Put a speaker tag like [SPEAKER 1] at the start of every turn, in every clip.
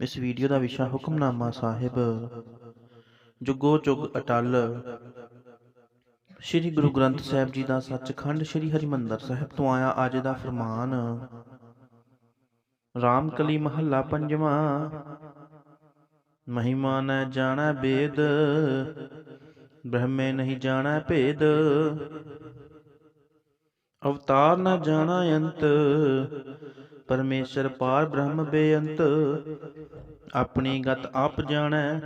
[SPEAKER 1] ਇਸ ਵੀਡੀਓ ਦਾ ਵਿਸ਼ਾ ਹੁਕਮਨਾਮਾ ਸਾਹਿਬ। ਜੁਗੋ ਜੁਗ ਅਟਲ। ਸ੍ਰੀ ਗੁਰੂ ਗ੍ਰੰਥ ਸਾਹਿਬ ਜੀ ਦਾ ਸੱਚਖੰਡ ਸ੍ਰੀ ਹਰਿਮੰਦਰ ਸਾਹਿਬ ਤੋਂ ਆਇਆ ਅੱਜ ਦਾ ਫਰਮਾਨ। ਰਾਮਕਲੀ ਮਹੱਲਾ ਪੰਜਵਾਂ। ਮਹਿਮਾ ਨ ਜਾਣੈ ਬੇਦ, ਬ੍ਰਹਮੇ ਨਹੀਂ ਜਾਣੈ ਭੇਦ। ਅਵਤਾਰ ਨ ਜਾਣਾ ਅੰਤ ਪਰਮੇਸ਼ਰ ਪਾਰ ਬ੍ਰਹਮ ਬੇਅੰਤ, ਆਪਣੀ ਗਤ ਆਪ ਜਾਣੈ,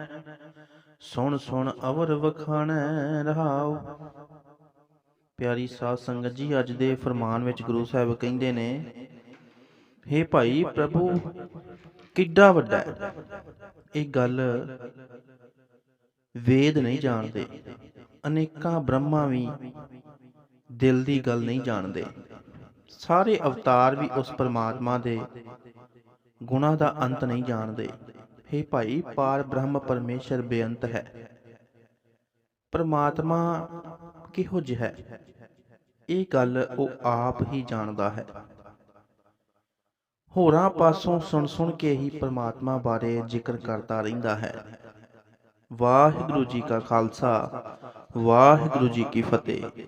[SPEAKER 1] ਸੁਣ ਸੁਣ ਅਵਰ ਵਖਾਣੈ ਰਹਾਉ। ਪਿਆਰੀ ਸਾਧ ਸੰਗਤ ਜੀ, ਅੱਜ ਦੇ ਫਰਮਾਨ ਵਿੱਚ ਗੁਰੂ ਸਾਹਿਬ ਕਹਿੰਦੇ ਨੇ हे ਭਾਈ ਪ੍ਰਭੂ, ਕਿੱਡਾ ਵੱਡਾ ਹੈ। ਇਹ ਗੱਲ ਵੇਦ ਨਹੀਂ ਜਾਣਦੇ, ਅਨੇਕਾਂ ਬ੍ਰਹਮਾ ਵੀ ਦਿਲ ਦੀ ਗੱਲ ਨਹੀਂ ਜਾਣਦੇ। ਸਾਰੇ ਅਵਤਾਰ ਵੀ ਉਸ ਪਰਮਾਤਮਾ ਦੇ ਗੁਣਾ ਦਾ ਅੰਤ ਨਹੀਂ ਜਾਣਦੇ। हे ਭਾਈ, ਪਾਰ ਬ੍ਰਹਮ ਪਰਮੇਸ਼ਰ ਬੇਅੰਤ ਹੈ। ਪਰਮਾਤਮਾ ਕਿਹੋ ਜਿਹਾ ਹੈ? ਇਹ ਗੱਲ ਉਹ ਆਪ ਹੀ ਜਾਣਦਾ ਹੈ। ਹੋਰਾਂ ਪਾਸੋਂ ਸੁਣ ਸੁਣ ਕੇ ਹੀ ਪਰਮਾਤਮਾ ਬਾਰੇ ਜ਼ਿਕਰ ਕਰਦਾ ਰਹਿੰਦਾ ਹੈ। ਵਾਹਿਗੁਰੂ ਜੀ ਕਾ ਖਾਲਸਾ, ਵਾਹਿਗੁਰੂ ਜੀ ਕੀ ਫਤਿਹ।